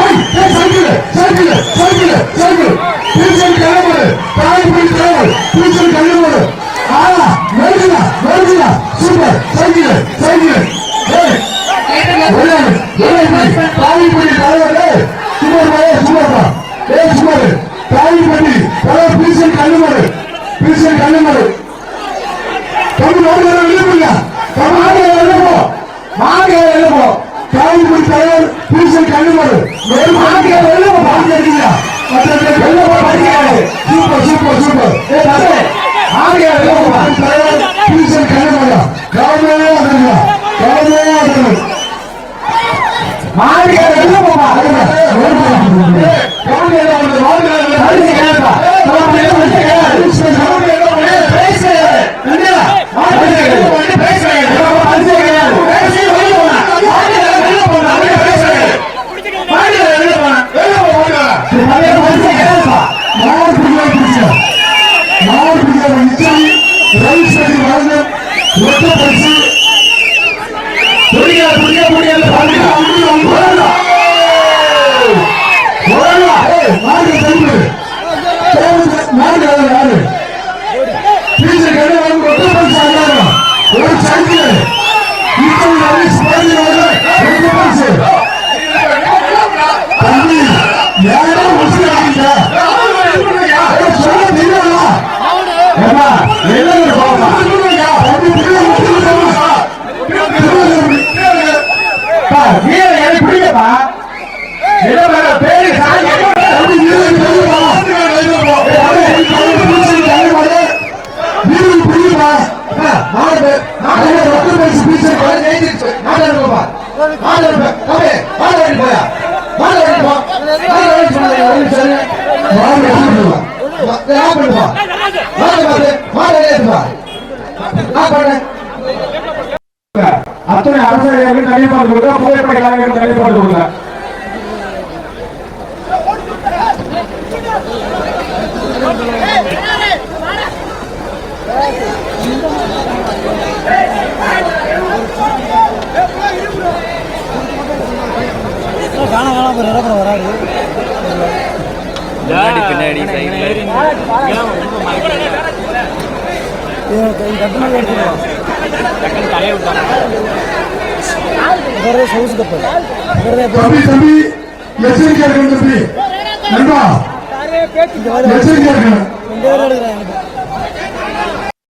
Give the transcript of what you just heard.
Cycle cycle cycle cycle teacher கிளம்பு தாய் போய் கிளம்பு டீச்சர் கிளம்பு ஆ வருதுடா வருதுடா சூப்பர் சைக்கிள் சைக்கிள் ஏய் ஒரேடு ஒரேடு தாய் போய் தலைவர் சுமார் பாய் சுமார் ஏய் சுமார் தாய் போய் தலைவர் டீச்சர் கிளம்பு டீச்சர் கிளம்பு தமிழ் நாடு எழுப்புங்க தமிழ் நாடு எழுப்போ மாங்க எழுப்போ தலைவர் பீசல் கண்ணுமரு ஒரு மாங்க எழுப்போ பாருங்க இருக்கீங்க மற்ற எழுப்போ படிக்கிறாரு சூப்பர் சூப்பர் சூப்பர். ஏ தசே மாங்க எழுப்போ தலைவர் பீசல் வந்துருங்க வந்துருங்க வந்து மாங்க எழுப்போ கேட்டா யாரு டீச்சர் கடை வந்து ஒட்டு பரிசு ஆனாங்க ஒரு சைக்கிள் இப்போ நிறைய ஸ்போர்ட்ஸ் ரெண்டு பரிசு. தம்பி யாரோ முஸ்லி ஆகிட்ட சொல்ல தெரியல வீடு புரியுமா நாலு நாலு பத்து பரிசு பீச்சு நாலு ரூபா நாலு ரூபா நாலு வழி போயா நாலு நாலு நாலு நான் பண்ணுவா நாலு பாத்து நாலு வழி நான் பண்ணேன் அத்தனை புகைப்பட கலைஞர்கள் போற இறப்புற வராது பின்னாடி பின்னாடி